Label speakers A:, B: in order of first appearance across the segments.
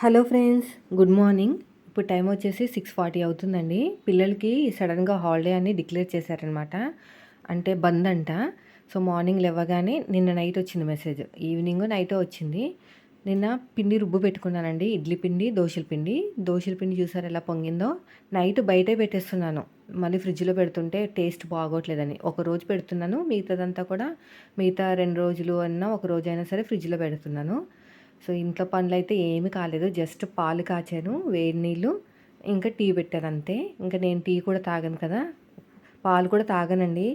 A: Hello friends good morning. ఇప్పుడు time వచ్చేసి six forty అవుతుందండి. పిల్లలకి సడన్గా హాలిడే అని డిక్లేర్ చేశారనమాట అంటే బంద్ అంట. సో మార్నింగ్ లేవగానే నిన్న నైట్ వచ్చింది మెసేజ్. ఈవినింగ్ నైట్ వచ్చింది. నిన్న పిండి రుబ్బు పెట్టుకున్నానండి. ఇడ్లీ పిండి దోశల పిండి. దోశల పిండి చూసారు ఎలా పొంగిందో? నైట్ బయటే పెట్టేస్తున్నాను. మళ్ళీ ఫ్రిడ్జ్లో పెడుతుంటే టేస్ట్ బాగోట్లేదని. ఒక రోజు పెడుతున్నాను మిగతాదంతా కూడా మిగతా రెండు రోజులు అన్నా ఒక రోజు అయినా సరే ఫ్రిడ్జ్లో పెడుతున్నాను. సో ఇంట్లో పనులు అయితే ఏమీ కాలేదు. జస్ట్ పాలు కాచాను వేడి నీళ్ళు ఇంకా టీ పెట్టాను అంతే. ఇంకా నేను టీ కూడా తాగను కదా. పాలు కూడా తాగనండి.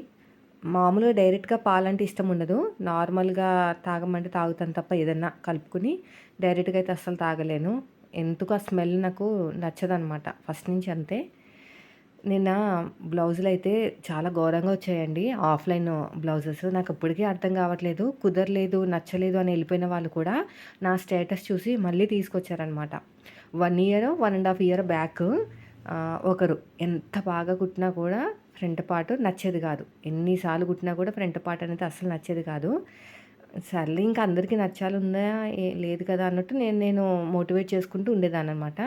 A: మామూలుగా డైరెక్ట్గా పాలంటే ఇష్టం ఉండదు. నార్మల్గా తాగమంటే తాగుతాను తప్ప ఏదన్నా కలుపుకుని డైరెక్ట్గా అయితే అస్సలు తాగలేను. ఎందుకు ఆ స్మెల్ నాకు నచ్చదనమాట. ఫస్ట్ నుంచి అంతే. నిన్న బ్లౌజులు అయితే చాలా ఘోరంగా వచ్చాయండి. Offline blouses. నాకు ఇప్పటికీ అర్థం కావట్లేదు. కుదరలేదు నచ్చలేదు అని వెళ్ళిపోయిన వాళ్ళు కూడా నా స్టేటస్ చూసి మళ్ళీ తీసుకొచ్చారనమాట one year one and half year back ఒకరు ఎంత బాగా కుట్టినా కూడా ఫ్రంట్ పార్ట్ నచ్చేది కాదు. ఎన్నిసార్లు కుట్టినా కూడా ఫ్రంట్ పార్ట్ అనేది అస్సలు నచ్చేది కాదు. సర్లే ఇంకా అందరికీ నచ్చాలి ఉందా లేదు కదా అన్నట్టు నేను నేను మోటివేట్ చేసుకుంటూ ఉండేదాన్ని అనమాట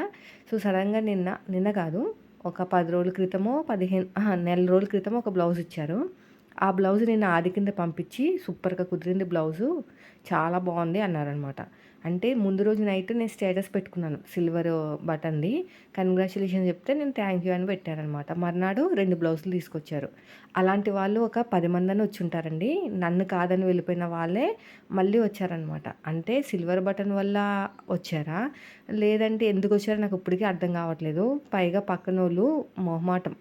A: సో సడన్గా నిన్న నిన్న కాదు ఒక పది రోజుల క్రితమో పదిహేను నెల రోజుల క్రితం ఒక బ్లౌజ్ ఇచ్చారు. ఆ బ్లౌజ్ నేను ఆది కింద పంపించి సూపర్గా కుదిరింది బ్లౌజు. చాలా బాగుంది అన్నారనమాట అంటే ముందు రోజు నైట్ నేను స్టేటస్ పెట్టుకున్నాను సిల్వర్ బటన్ది. కంగ్రాచులేషన్ చెప్తే నేను థ్యాంక్ యూ అని పెట్టానమాట మర్నాడు రెండు బ్లౌజులు తీసుకొచ్చారు. అలాంటి వాళ్ళు ఒక పది మంది అని వచ్చి ఉంటారండి నన్ను కాదని వెళ్ళిపోయిన వాళ్ళే మళ్ళీ వచ్చారనమాట అంటే సిల్వర్ బటన్ వల్ల వచ్చారా? లేదంటే ఎందుకు వచ్చారో నాకు ఇప్పటికీ అర్థం కావట్లేదు. పైగా పక్కన వాళ్ళు మొహమాటం.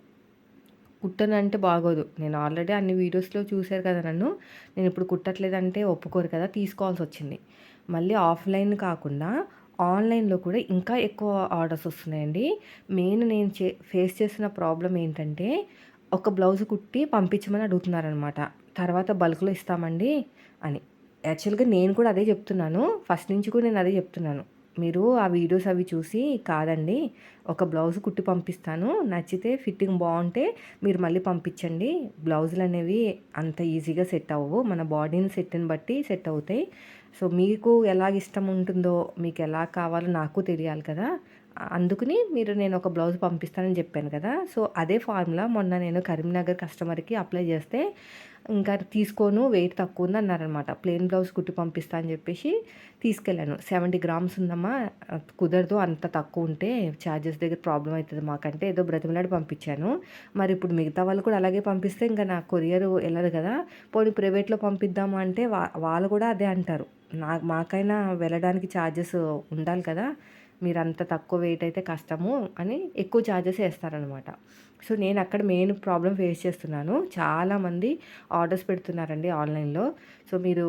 A: కుట్టనంటే బాగోదు. నేను ఆల్రెడీ అన్ని వీడియోస్లో చూశారు కదా నన్ను. నేను ఇప్పుడు కుట్టట్లేదంటే ఒప్పుకోరు కదా తీసుకోవాల్సి వచ్చింది మళ్ళీ ఆఫ్లైన్ కాకుండా ఆన్లైన్లో కూడా ఇంకా ఎక్కువ ఆర్డర్స్ వస్తున్నాయండి. మెయిన్ నేను చే ఫేస్ చేసిన ప్రాబ్లం ఏంటంటే ఒక బ్లౌజ్ కుట్టి పంపించమని అడుగుతున్నారనమాట. తర్వాత బల్క్లో ఇస్తామండి అని. యాక్చువల్గా నేను కూడా అదే చెప్తున్నాను. ఫస్ట్ నుంచి కూడా నేను అదే చెప్తున్నాను. మీరు ఆ వీడియోస్ అవి చూసి కాదండి ఒక బ్లౌజ్ కుట్టి పంపిస్తాను. నచ్చితే ఫిట్టింగ్ బాగుంటే మీరు మళ్ళీ పంపించండి. బ్లౌజులు అనేవి అంత ఈజీగా సెట్ అవ్వవు. మన బాడీని సెట్ని బట్టి సెట్ అవుతాయి. సో మీకు ఎలా ఇష్టం ఉంటుందో మీకు ఎలా కావాలో నాకు తెలియాలి కదా. అందుకని మీరు నేను ఒక బ్లౌజ్ పంపిస్తానని చెప్పాను కదా. సో అదే ఫార్ములా మొన్న నేను కరీంనగర్ కస్టమర్కి అప్లై చేస్తే ఇంకా తీసుకోను వెయిట్ తక్కువ ఉంది అన్నారనమాట ప్లెయిన్ బ్లౌజ్ కుట్టి పంపిస్తా అని చెప్పేసి తీసుకెళ్ళాను. సెవెంటీ గ్రామ్స్ ఉందమ్మా. కుదరదు అంత తక్కువ ఉంటే ఛార్జెస్ దగ్గర ప్రాబ్లం అవుతుంది మాకంటే. ఏదో బ్రతిమలాడి పంపించాను. మరి ఇప్పుడు మిగతా వాళ్ళు కూడా అలాగే పంపిస్తే ఇంకా నా కొరియర్ వెళ్ళదు కదా. పోనీ ప్రైవేట్లో పంపిద్దామా అంటే వాళ్ళు కూడా అదే అంటారు. నా మాకైనా వెళ్ళడానికి ఛార్జెస్ ఉండాలి కదా. మీరు అంత తక్కువ వెయిట్ అయితే కష్టము అని ఎక్కువ ఛార్జెస్ వేస్తారనమాట సో నేను అక్కడ మెయిన్ ప్రాబ్లం ఫేస్ చేస్తున్నాను. చాలామంది ఆర్డర్స్ పెడుతున్నారండి ఆన్లైన్లో సో మీరు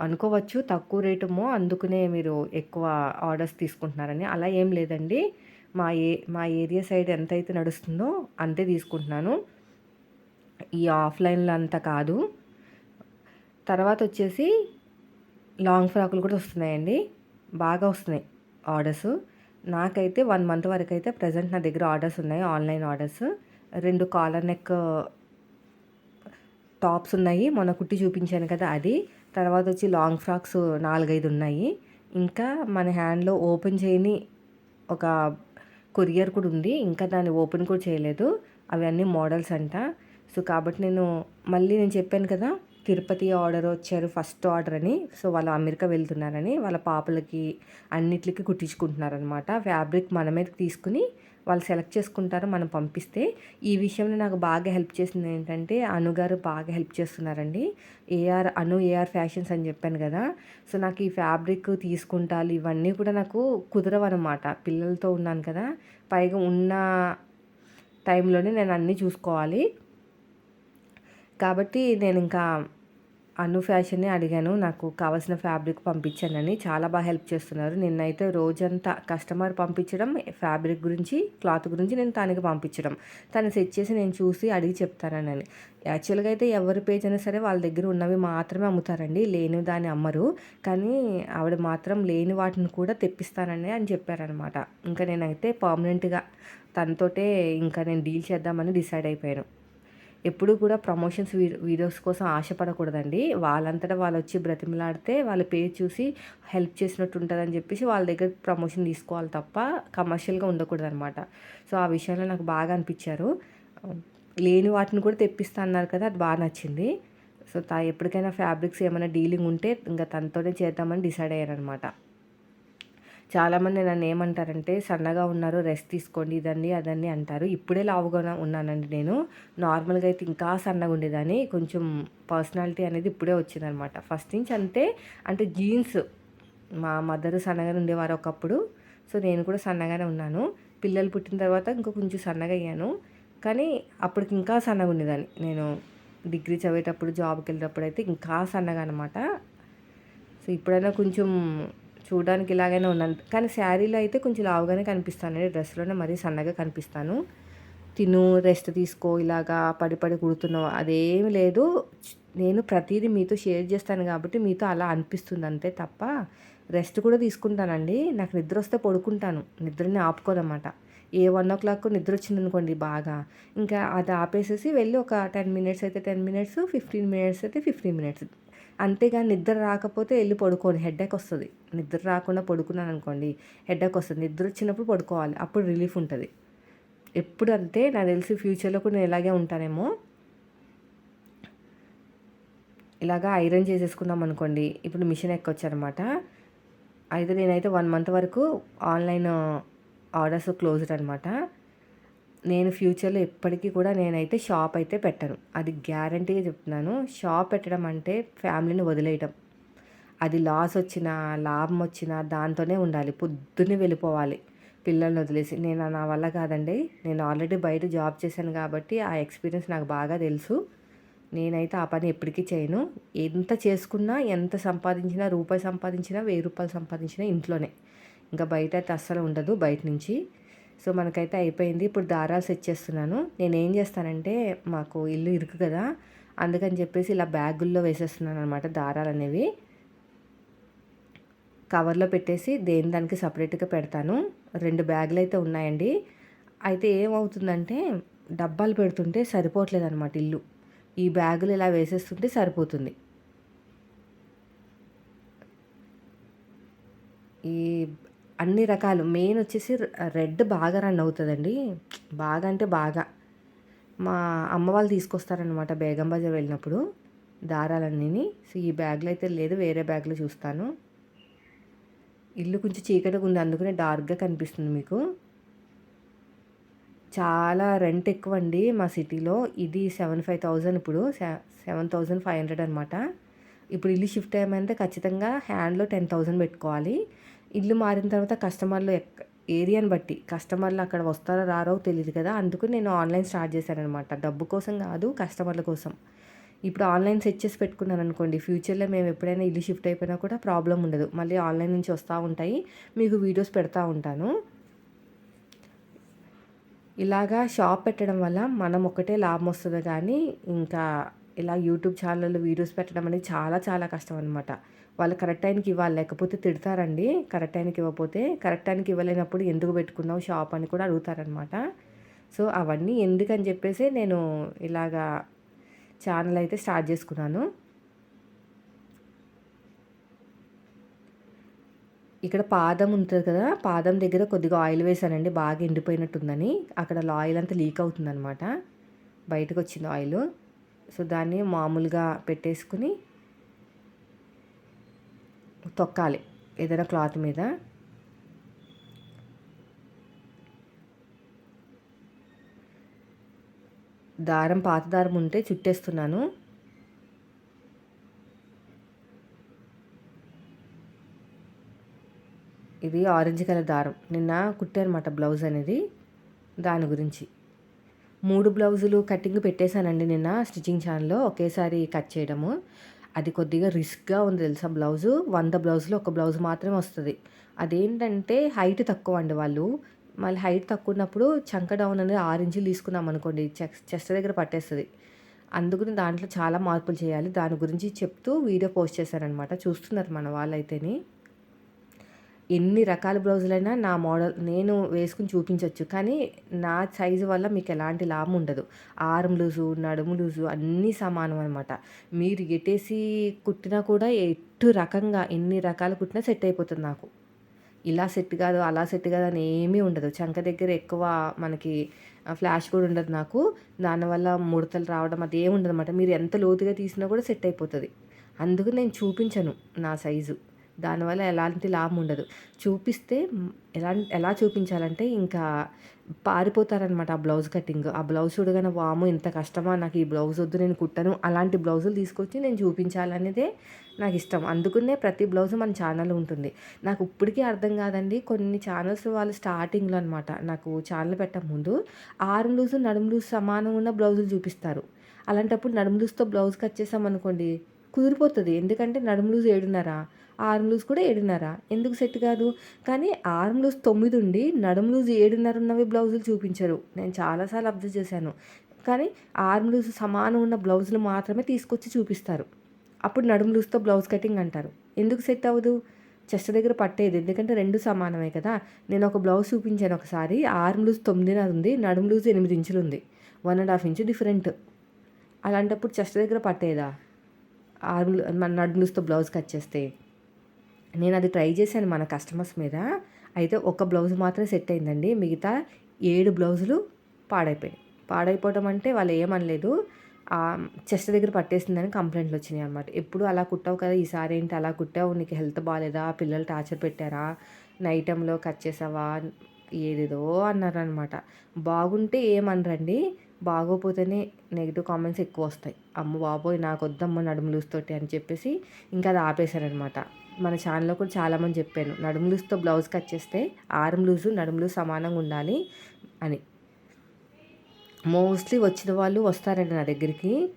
A: అనుకోవచ్చు తక్కువ రేటుమో అందుకునే మీరు ఎక్కువ ఆర్డర్స్ తీసుకుంటున్నారని. అలా ఏం లేదండి. మా ఏ మా ఏరియా సైడ్ ఎంత అయితే నడుస్తుందో అంతే తీసుకుంటున్నాను. ఈ ఆఫ్లైన్లో అంత కాదు. తర్వాత వచ్చేసి లాంగ్ ఫ్రాకులు కూడా వస్తున్నాయండి. బాగా వస్తున్నాయి. ఆర్డర్స్. నాకైతే వన్ మంత్ వరకు అయితే ప్రజెంట్ నా దగ్గర ఆర్డర్స్ ఉన్నాయి ఆన్లైన్ ఆర్డర్స్. రెండు కాలర్ నెక్ టాప్స్ ఉన్నాయి మొన్న కుట్టి చూపించాను కదా అది. తర్వాత వచ్చి లాంగ్ ఫ్రాక్స్ నాలుగైదు ఉన్నాయి. ఇంకా మన హ్యాండ్లో ఓపెన్ చేయని ఒక కొరియర్ కూడా ఉంది ఇంకా దాన్ని ఓపెన్ కూడా చేయలేదు. అవన్నీ మోడల్స్ అంట. సో కాబట్టి నేను మళ్ళీ నేను చెప్పాను కదా తిరుపతి ఆర్డర్ వచ్చారు ఫస్ట్ ఆర్డర్ అని. సో వాళ్ళు అమెరికా వెళ్తున్నారని వాళ్ళ పాపలకి అన్నిటికి కుట్టించుకుంటున్నారనమాట. ఫ్యాబ్రిక్ మనమే తీసుకుని వాళ్ళు సెలెక్ట్ చేసుకుంటారు మనం పంపిస్తే. ఈ విషయంలో నాకు బాగా హెల్ప్ చేసింది ఏంటంటే అనుగారు బాగా హెల్ప్ చేస్తున్నారండి. ఏఆర్ అను ఏఆర్ ఫ్యాషన్స్ అని చెప్పాను కదా. సో నాకు ఈ ఫ్యాబ్రిక్ తీసుకుంటాలి ఇవన్నీ కూడా నాకు కుదరవన్నమాట పిల్లలతో ఉన్నాను కదా. పైగా ఉన్న టైంలోనే నేను అన్నీ చూసుకోవాలి. కాబట్టి నేను ఇంకా అను ఫ్యాషన్ని అడిగాను. నాకు కావాల్సిన ఫ్యాబ్రిక్ పంపించానని చాలా బాగా హెల్ప్ చేస్తున్నారు. నిన్నైతే రోజంతా కస్టమర్ పంపించడం ఫ్యాబ్రిక్ గురించి క్లాత్ గురించి నేను తనకి పంపించడం. తను సెట్ చేసి నేను చూసి అడిగి చెప్తానని యాక్చువల్గా అయితే ఎవరి పేజ్ అయినా సరే వాళ్ళ దగ్గర ఉన్నవి మాత్రమే అమ్ముతారండి. లేని దాన్ని అమ్మరు. కానీ ఆవిడ మాత్రం లేని వాటిని కూడా తెప్పిస్తానని అని చెప్పారనమాట. ఇంకా నేనైతే పర్మనెంట్గా తనతోటే ఇంకా నేను డీల్ చేద్దామని డిసైడ్ అయిపోయాను. ఎప్పుడు కూడా ప్రమోషన్స్ వీడియోస్ కోసం ఆశపడకూడదండి. వాళ్ళంతటా వాళ్ళు వచ్చి బ్రతిమలాడితే వాళ్ళ పేరు చూసి హెల్ప్ చేసినట్టు ఉంటుందని చెప్పేసి వాళ్ళ దగ్గర ప్రమోషన్ తీసుకోవాలి తప్ప కమర్షియల్గా ఉండకూడదనమాట. సో ఆ విషయంలో నాకు బాగా అనిపించారు. లేని వాటిని కూడా తెప్పిస్తా అన్నారు కదా అది బాగా నచ్చింది. సో తా ఎప్పటికైనా ఫ్యాబ్రిక్స్ ఏమైనా డీలింగ్ ఉంటే ఇంకా తనతోనే చేద్దామని డిసైడ్ అయ్యారనమాట. చాలామంది నన్ను ఏమంటారంటే సన్నగా ఉన్నారు రెస్ట్ తీసుకోండి ఇదండి అదని అంటారు. ఇప్పుడే లావుగా ఉన్నానండి నేను. నార్మల్గా అయితే ఇంకా సన్నగా ఉండేదాన్ని. కొంచెం పర్సనాలిటీ అనేది ఇప్పుడే వచ్చిందనమాట. ఫస్ట్ నుంచి అంతే. అంటే జీన్స్ మా మదర్ సన్నగానే ఉండేవారు ఒకప్పుడు. సో నేను కూడా సన్నగానే ఉన్నాను. పిల్లలు పుట్టిన తర్వాత ఇంకా కొంచెం సన్నగా అయ్యాను. కానీ అప్పటికి ఇంకా సన్నగా ఉండేదాన్ని. నేను డిగ్రీ చదివేటప్పుడు జాబ్కి వెళ్ళేటప్పుడు అయితే ఇంకా సన్నగా అనమాట. సో ఇప్పుడైనా కొంచెం చూడడానికి ఇలాగైనా ఉన్నాను. కానీ శారీలో అయితే కొంచెం లావుగానే కనిపిస్తాను. డ్రెస్లోనే మరీ సన్నగా కనిపిస్తాను. తిను రెస్ట్ తీసుకో ఇలాగా పడి పడి కుడుతున్నావు. అదేమి లేదు. నేను ప్రతిదీ మీతో షేర్ చేస్తాను కాబట్టి మీతో అలా అనిపిస్తుంది అంతే తప్ప రెస్ట్ కూడా తీసుకుంటానండి. నాకు నిద్ర వస్తే పడుకుంటాను. నిద్రని ఆపుకోదన్నమాట. ఏ వన్ ఓ క్లాక్ నిద్ర వచ్చింది అనుకోండి బాగా. ఇంకా అది ఆపేసేసి వెళ్ళి ఒక టెన్ మినిట్స్ అయితే టెన్ మినిట్స్ ఫిఫ్టీన్ మినిట్స్ అయితే ఫిఫ్టీన్ మినిట్స్ అంతేగాని నిద్ర రాకపోతే వెళ్ళి పడుకోని హెడ్ఏక్ వస్తుంది. నిద్ర రాకుండా పడుకున్నాను అనుకోండి హెడ్ఏక్ వస్తుంది. నిద్ర వచ్చినప్పుడు పడుకోవాలి. అప్పుడు రిలీఫ్ ఉంటుంది. ఎప్పుడంతే నాకు తెలిసి ఫ్యూచర్లో కూడా నేను ఇలాగే ఉంటానేమో. ఇలాగా ఐరన్ చేసేసుకుందాం అనుకోండి ఇప్పుడు మిషన్ ఎక్కొచ్చారనమాట. అయితే నేనైతే వన్ మంత్ వరకు ఆన్లైన్ ఆర్డర్స్ క్లోజ్డ్ అనమాట. నేను ఫ్యూచర్లో ఎప్పటికీ కూడా నేనైతే షాప్ అయితే పెట్టను. అది గ్యారంటీగా చెప్తున్నాను. షాప్ పెట్టడం అంటే ఫ్యామిలీని వదిలేయటం. అది లాస్ వచ్చినా లాభం వచ్చినా దాంతోనే ఉండాలి. పొద్దున్నే వెళ్ళిపోవాలి. పిల్లల్ని వదిలేసి. నేను నా వల్ల కాదండి. నేను ఆల్రెడీ బయట జాబ్ చేశాను కాబట్టి ఆ ఎక్స్పీరియన్స్ నాకు బాగా తెలుసు. నేనైతే ఆ పని ఎప్పటికీ చేయను. ఎంత చేసుకున్నా ఎంత సంపాదించినా రూపాయి సంపాదించినా వెయ్యి రూపాయలు సంపాదించినా ఇంట్లోనే. ఇంకా బయట అయితే అస్సలు ఉండదు బయట నుంచి. సో మనకైతే అయిపోయింది. ఇప్పుడు దారాలు సెట్ చేస్తున్నాను. నేను ఏం చేస్తానంటే మాకు ఇల్లు ఇరుకు కదా అందుకని చెప్పేసి ఇలా బ్యాగుల్లో వేసేస్తున్నాను అనమాట దారాలు అనేవి కవర్లో పెట్టేసి దేని దానికి సపరేట్గా పెడతాను. రెండు బ్యాగులు అయితే ఉన్నాయండి. అయితే ఏమవుతుందంటే డబ్బాలు పెడుతుంటే సరిపోవట్లేదు అనమాట ఇల్లు. ఈ బ్యాగులు ఇలా వేసేస్తుంటే సరిపోతుంది. ఈ అన్ని రకాలు. మెయిన్ వచ్చేసి రెడ్ బాగా రన్ అవుతుందండి. బాగా అంటే బాగా. మా అమ్మ వాళ్ళు తీసుకొస్తారనమాట బేగం బజార్ వెళ్ళినప్పుడు దారాలన్నీ సో ఈ బ్యాగ్లో అయితే లేదు వేరే బ్యాగ్లో చూస్తాను. ఇల్లు కొంచెం చీకటిగా ఉంది అందుకనే డార్క్గా కనిపిస్తుంది మీకు. చాలా రెంట్ ఎక్కువ అండి మా సిటీలో. ఇది సెవెన్ ఫైవ్ థౌజండ్ ఇప్పుడు సెవెన్ థౌజండ్ ఫైవ్ హండ్రెడ్ అనమాట ఇప్పుడు ఇల్లు షిఫ్ట్ అయ్యామంటే ఖచ్చితంగా హ్యాండ్లో టెన్ థౌజండ్ పెట్టుకోవాలి. ఇల్లు మారిన తర్వాత కస్టమర్లు ఏరియాని బట్టి కస్టమర్లు అక్కడ వస్తారో రారో తెలియదు కదా అందుకు నేను ఆన్లైన్ స్టార్ట్ చేశాననమాట డబ్బు కోసం కాదు కస్టమర్ల కోసం. ఇప్పుడు ఆన్లైన్ సెట్ చేసి పెట్టుకున్నాను అనుకోండి ఫ్యూచర్లో మేము ఎప్పుడైనా ఇల్లు షిఫ్ట్ అయిపోయినా కూడా ప్రాబ్లం ఉండదు. మళ్ళీ ఆన్లైన్ నుంచి వస్తూ ఉంటాయి మీకు వీడియోస్ పెడతా ఉంటాను. ఇలాగా షాప్ పెట్టడం వల్ల మనం ఒకటే లాభం వస్తుంది కానీ ఇంకా ఇలా యూట్యూబ్ ఛానల్లో వీడియోస్ పెట్టడం అనేది చాలా చాలా కష్టం అనమాట వాళ్ళు కరెక్ట్ టైంకి ఇవ్వాలి లేకపోతే తిడతారండి. కరెక్ట్ టైంకి ఇవ్వకపోతే కరెక్ట్ టైంకి ఇవ్వలేనప్పుడు ఎందుకు పెట్టుకున్నావు షాప్ అని కూడా అడుగుతారనమాట సో అవన్నీ ఎందుకని చెప్పేసి నేను ఇలాగా ఛానల్ అయితే స్టార్ట్ చేసుకున్నాను. ఇక్కడ పాదం ఉంటుంది కదా పాదం దగ్గర కొద్దిగా ఆయిల్ వేసానండి బాగా ఎండిపోయినట్టుందని. అక్కడ ఆయిల్ అంతా లీక్ అవుతుందనమాట బయటకు వచ్చింది ఆయిల్. సో దాన్ని మామూలుగా పెట్టేసుకుని తొక్కాలి ఏదైనా క్లాత్ మీద. దారం పాత దారం ఉంటే చుట్టేస్తున్నాను. ఇది ఆరెంజ్ కలర్ దారం. నిన్న కుట్టానమాట బ్లౌజ్ అనేది. దాని గురించి. మూడు బ్లౌజులు కటింగ్ పెట్టేశానండి నిన్న స్టిచ్చింగ్ ఛానల్లో ఒకేసారి కట్ చేయడము. అది కొద్దిగా రిస్క్గా ఉంది తెలుసా బ్లౌజు. వంద బ్లౌజులు ఒక బ్లౌజ్ మాత్రమే వస్తుంది. అదేంటంటే హైట్ తక్కువ అండి వాళ్ళు. మళ్ళీ హైట్ తక్కువ ఉన్నప్పుడు చంక డౌన్ అనేది ఆరు ఇంచులు తీసుకున్నాం అనుకోండి చెస్ట్ దగ్గర పట్టేస్తుంది. అందుకని దాంట్లో చాలా మార్పులు చేయాలి. దాని గురించి చెప్తూ వీడియో పోస్ట్ చేశారనమాట చూస్తున్నారు మన వాళ్ళైతేనే. ఎన్ని రకాల బ్లౌజులైనా నా మోడల్ నేను వేసుకుని చూపించవచ్చు కానీ నా సైజు వల్ల మీకు ఎలాంటి లాభం ఉండదు. ఆర్మ్ లూజు నడుము లూజు అన్నీ సమానం అనమాట మీరు ఎటేసి కుట్టినా కూడా ఎట్టు రకంగా ఎన్ని రకాలు కుట్టినా సెట్ అయిపోతుంది నాకు. ఇలా సెట్ కాదు అలా సెట్ కాదు అని ఏమీ ఉండదు. చంక దగ్గర ఎక్కువ మనకి ఫ్లాష్ కూడా ఉండదు నాకు. దానివల్ల ముడతలు రావడం అది ఏమి ఉండదు అనమాట మీరు ఎంత లోతుగా తీసినా కూడా సెట్ అయిపోతుంది. అందుకు నేను చూపించను నా సైజు. దానివల్ల ఎలాంటి లాభం ఉండదు. చూపిస్తే ఎలా ఎలా చూపించాలంటే ఇంకా పారిపోతారనమాట ఆ బ్లౌజ్ కటింగ్. ఆ బ్లౌజ్ చూడగానే వాము ఇంత కష్టమా? నాకు ఈ బ్లౌజ్ వద్దు నేను కుట్టను. అలాంటి బ్లౌజులు తీసుకొచ్చి నేను చూపించాలనేదే నాకు ఇష్టం. అందుకునే ప్రతి బ్లౌజ్ మన ఛానల్ ఉంటుంది. నాకు ఇప్పటికీ అర్థం కాదండి. కొన్ని ఛానల్స్ వాళ్ళు స్టార్టింగ్లో అనమాట నాకు ఛానల్ పెట్టక ముందు ఆరు లూజు నడుము లూజు సమానం ఉన్న బ్లౌజులు చూపిస్తారు. అలాంటప్పుడు నడుము లూజ్తో బ్లౌజ్ కట్ చేసామనుకోండి కుదిరిపోతుంది. ఎందుకంటే నడుము లూజ్ ఏడున్నర? ఆర్మ్ లూజ్ కూడా ఏడున్నర? ఎందుకు సెట్ కాదు? కానీ ఆర్మ్ లూజ్ తొమ్మిది ఉండి నడుము లూజ్ ఏడున్నర ఉన్నవి బ్లౌజులు చూపించరు. నేను చాలాసార్లు అబ్జర్వ్ చేశాను. కానీ ఆర్మ్ లూజ్ సమానం ఉన్న బ్లౌజులు మాత్రమే తీసుకొచ్చి చూపిస్తారు. అప్పుడు నడుము లూజ్తో బ్లౌజ్ కటింగ్ అంటారు. ఎందుకు సెట్ అవ్వదు? చెస్ట్ దగ్గర పట్టేది. ఎందుకంటే రెండు సమానమే కదా. నేను ఒక బ్లౌజ్ చూపించాను ఒకసారి. ఆర్మ్ లూజ్ తొమ్మిదిన్నర ఉంది నడుము లూజ్ ఎనిమిది ఇంచులు ఉంది. One and half inch different. అలాంటప్పుడు చెస్ట్ దగ్గర పట్టేదా? ఆర్మ్ మన నడుములుస్తో బ్లౌజ్ కట్ చేస్తే. నేను అది ట్రై చేశాను మన కస్టమర్స్ మీద. అయితే ఒక బ్లౌజ్ మాత్రం సెట్ అయిందండి. మిగతా ఏడు బ్లౌజులు పాడైపోయాయి పాడైపోవడం అంటే వాళ్ళు ఏమనలేదు. చెస్ట్ దగ్గర పట్టేసిందని కంప్లైంట్లు వచ్చినాయి అనమాట ఎప్పుడు అలా కుట్టావు కదా ఈసారి ఏంటి అలా కుట్టావు? నీకు హెల్త్ బాగాలేదా పిల్లలు టార్చర్ పెట్టారా? నైట్ టైంలో కట్ చేసావా? ఏదేదో అన్నారనమాట బాగుంటే ఏమనరండి. బాగోపోతేనే నెగిటివ్ కామెంట్స్ ఎక్కువ వస్తాయి. అమ్మ బాబోయ్ నాకు వద్దమ్మ నడుము లూస్తోటి అని చెప్పేసి ఇంకా అది ఆపేశారనమాట. మన ఛానల్లో కూడా చాలామంది చెప్పాను నడుము లూస్తో బ్లౌజ్ కట్ చేస్తే ఆరం లూజు నడుము లూజ్ సమానంగా ఉండాలి అని. మోస్ట్లీ వచ్చిన వాళ్ళు వస్తారండి నా దగ్గరికి.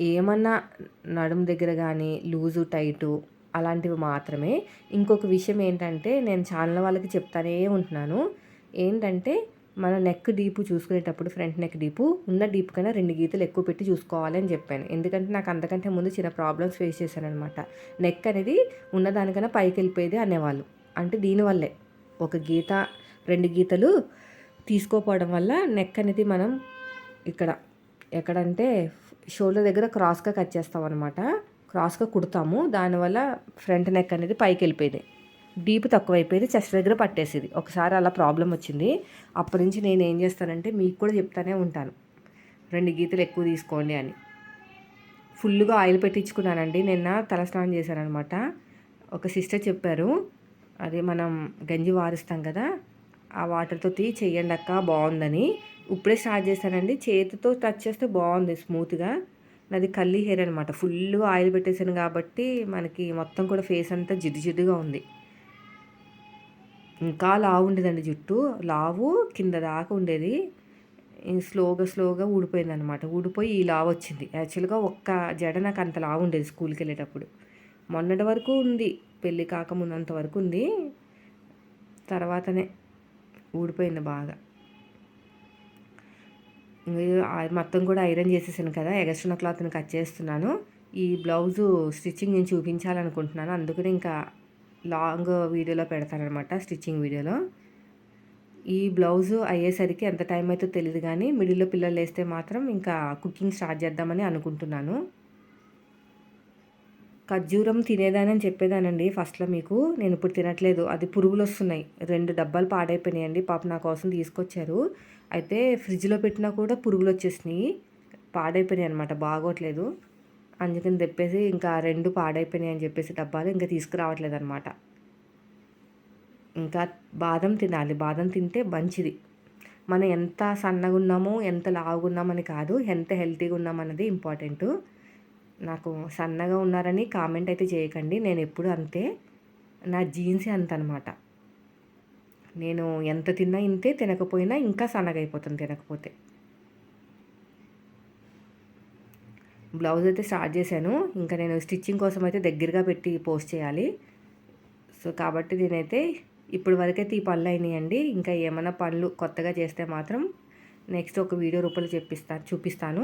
A: ఏమన్నా నడుము దగ్గర కానీ లూజు టైటు అలాంటివి మాత్రమే. ఇంకొక విషయం ఏంటంటే నేను ఛానల్ వాళ్ళకి చెప్తానే ఉంటున్నాను. ఏంటంటే మన నెక్ డీపు చూసుకునేటప్పుడు ఫ్రంట్ నెక్ డీపు ఉన్న డీప్ కన్నా రెండు గీతలు ఎక్కువ పెట్టి చూసుకోవాలని చెప్పాను. ఎందుకంటే నాకు అంతకంటే ముందు చిన్న ప్రాబ్లమ్స్ ఫేస్ చేశాను అనమాట నెక్ అనేది ఉన్నదానికన్నా పైకి వెళ్ళిపోయేది అనేవాళ్ళు. అంటే దీనివల్లే ఒక గీత రెండు గీతలు తీసుకోపోవడం వల్ల నెక్ అనేది మనం ఇక్కడ ఎక్కడంటే షోల్డర్ దగ్గర క్రాస్గా కట్ చేస్తాం అనమాట క్రాస్గా కుడతాము. దానివల్ల ఫ్రంట్ నెక్ అనేది పైకి వెళ్ళిపోయింది. డీప్ తక్కువైపోయేది చెస్ట్ దగ్గర పట్టేసేది. ఒకసారి అలా ప్రాబ్లం వచ్చింది. అప్పటి నుంచి నేను ఏం చేస్తానంటే మీకు కూడా చెప్తానే ఉంటాను. రెండు గీతలు ఎక్కువ తీసుకోండి అని. ఫుల్గా ఆయిల్ పెట్టించుకున్నానండి. నిన్న తలస్నానం చేశారనమాట ఒక సిస్టర్ చెప్పారు అది మనం గంజి వారుస్తాం కదా ఆ వాటర్తో తీ చెయ్యండి అక్క బాగుందని. ఇప్పుడే స్టార్ట్ చేశానండి. చేతితో టచ్ చేస్తే బాగుంది స్మూత్గా. నాది కల్లీ హెయిర్ అనమాట ఫుల్గా ఆయిల్ పెట్టేసాను కాబట్టి మనకి మొత్తం కూడా ఫేస్ అంతా జిడ్డు జిడ్డుగా ఉంది. ఇంకా లావు ఉండేదండి జుట్టు. లావు కింద దాకా ఉండేది. స్లోగా స్లోగా ఊడిపోయింది అనమాట ఊడిపోయి ఈ లావు వచ్చింది. యాక్చువల్గా ఒక్క జడ నాకు అంత లావు ఉండేది స్కూల్కి వెళ్ళేటప్పుడు. మొన్నటి వరకు ఉంది. పెళ్ళి కాకముందంత వరకు ఉంది. తర్వాతనే ఊడిపోయింది బాగా. మొత్తం కూడా ఐరన్ చేసేసాను కదా. ఎగస్ట్రా క్లాత్ని కట్ చేస్తున్నాను. ఈ బ్లౌజు స్టిచ్చింగ్ నేను చూపించాలనుకుంటున్నాను. అందుకని ఇంకా లాంగ్ వీడియోలో పెడతానమాట స్టిచ్చింగ్ వీడియోలో. ఈ బ్లౌజు అయ్యేసరికి ఎంత టైం అయితే తెలియదు కానీ మిడిల్లో పిల్లలు వేస్తే మాత్రం ఇంకా కుకింగ్ స్టార్ట్ చేద్దామని అనుకుంటున్నాను. ఖర్జూరం తినేదానని చెప్పేదానండి ఫస్ట్లో మీకు. నేను ఇప్పుడు తినట్లేదు. అది పురుగులు వస్తున్నాయి. రెండు డబ్బాలు పాడైపోయినాయండి. పాప నా కోసం తీసుకొచ్చారు. అయితే ఫ్రిడ్జ్లో పెట్టినా కూడా పురుగులు వచ్చేసినాయి. పాడైపోయినాయి అనమాట. బాగోట్లేదు. అందుకని తెప్పేసి ఇంకా రెండు పాడైపోయినాయి అని చెప్పేసి డబ్బాలు ఇంకా తీసుకురావట్లేదు అనమాట ఇంకా బాదం తినాలి. బాదం తింటే మంచిది. మనం ఎంత సన్నగా ఉన్నామో ఎంత లావుగున్నామని కాదు ఎంత హెల్తీగా ఉన్నామన్నది ఇంపార్టెంట్. నాకు సన్నగా ఉన్నారని కామెంట్ అయితే చేయకండి. నేను ఎప్పుడు అంతే. నా జీన్సే అంత అనమాట నేను ఎంత తిన్నా ఇంతే తినకపోయినా ఇంకా సన్నగా తినకపోతే. బ్లౌజ్ అయితే స్టార్ట్ చేశాను. ఇంకా నేను స్టిచ్చింగ్ కోసం అయితే దగ్గరగా పెట్టి పోస్ట్ చేయాలి. సో కాబట్టి నేనైతే ఇప్పుడు వరకైతే ఈ పనులు అయినాయండి. ఇంకా ఏమైనా పనులు కొత్తగా చేస్తే మాత్రం నెక్స్ట్ ఒక వీడియో రూపంలో చెప్పిస్తాను చూపిస్తాను.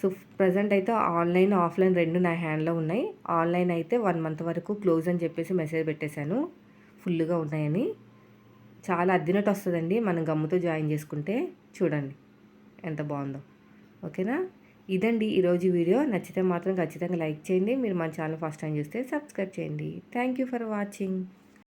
A: సో ప్రజెంట్ అయితే ఆన్లైన్ ఆఫ్లైన్ రెండు నా హ్యాండ్లో ఉన్నాయి. ఆన్లైన్ అయితే వన్ మంత్ వరకు క్లోజ్ అని చెప్పేసి మెసేజ్ పెట్టేశాను. ఫుల్గా ఉన్నాయని. చాలా అద్దినట్టు వస్తుందండి మనం గమ్ముతో జాయిన్ చేసుకుంటే. చూడండి ఎంత బాగుందో. ఓకేనా? ఇదండి ఈరోజు వీడియో. నచ్చితే మాత్రం ఖచ్చితంగా లైక్ చేయండి. మీరు మన ఛానల్ ఫస్ట్ టైం చూస్తే సబ్స్క్రైబ్ చేయండి. Thank you for watching.